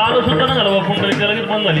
चालू सुद्धा नाही झालं कुंडली त्या लगेच बंद झाली.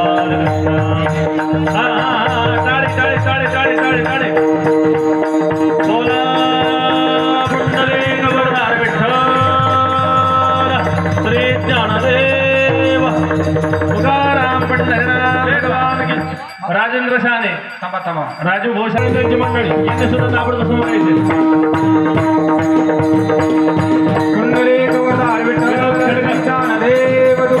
राजेंद्र शहाणे. थांबा थांबा. राजू घोषाळे मंडळी. यांनी सुद्धा आपण कसं म्हणायचे कुंडली गवदा विठ्ठल देव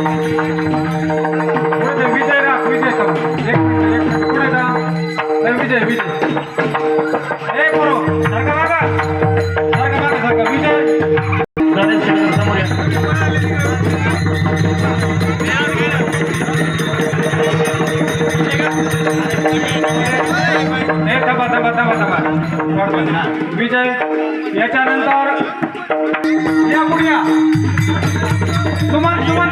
विजय याच्यानंतर या पुढे या सुमन सुमन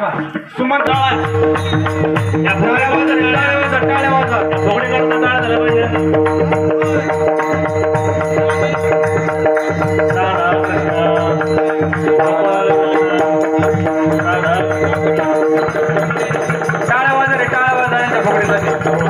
बा सुमन टाळा या भोऱ्या वाजत टाळ्या वाजत टाळ्या वाजत घोडे करता टाळा झाला पाहिजे राधा कृष्ण टाळ्या वाजत टाळ्या वाजत भोगडे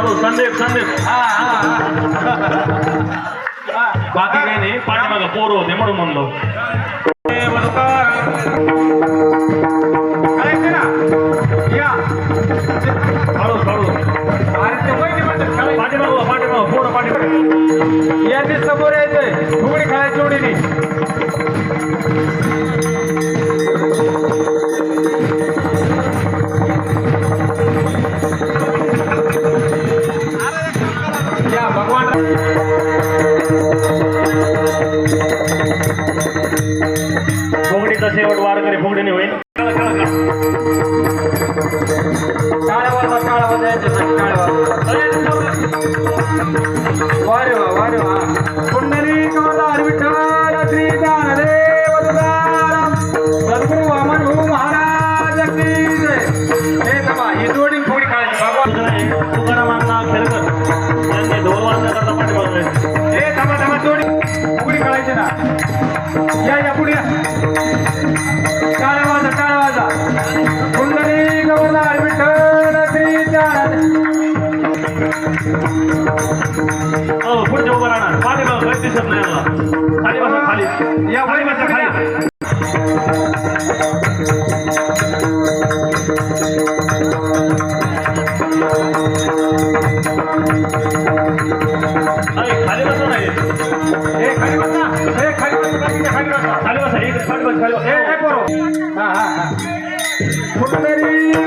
संदीप भाऊ संदीप संदीप बाकी काही नाही. पाठीमागं पोर होते म्हणून म्हणलो. देव तुकाराम. पाठीमागं पाठीमागं पोरं पाठीमागं. याची समोर यायचंय फुगडी खेळायची जोडीने भगवान फुगडीचा शेवट वारकरी फुगडीने होईल. या या पुढे टाळ्या वाजा टाळ्या वाजा. पुंडरी कमलार विठ्ठल हो पुढचे उभं राहणार. पाठीमागं काहीच दिसत नाही खाली बसा खाली. या खाली बसा खाली. हा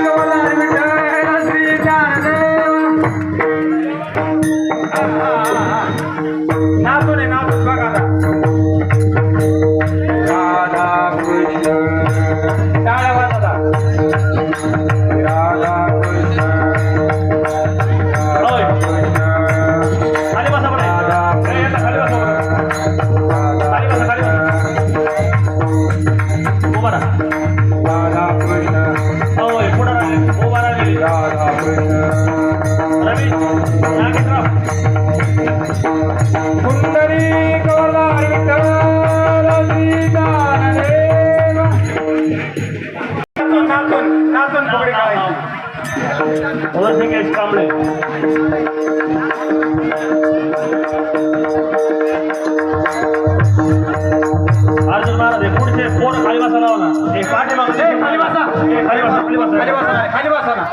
अर्जुन महाराज पुढचे पोर खाली बसा लावा ना. हे पाठीमागं. ए, खाली बसा. ए, खाली बसा खाली बसा खाली बसा खाली बसा ना.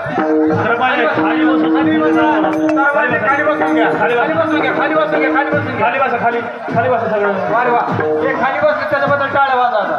पाहिजे खाली बसून खाली बसा खाली सर्वांनी खाली बसून घ्या खाली बसून घ्या खाली बसून घ्या खाली बसून घ्या खाली बसा खाली खाली बसा सगळं वारे वा. हे खाली बसले त्याच्याबद्दल टाळ्या वाजा आता.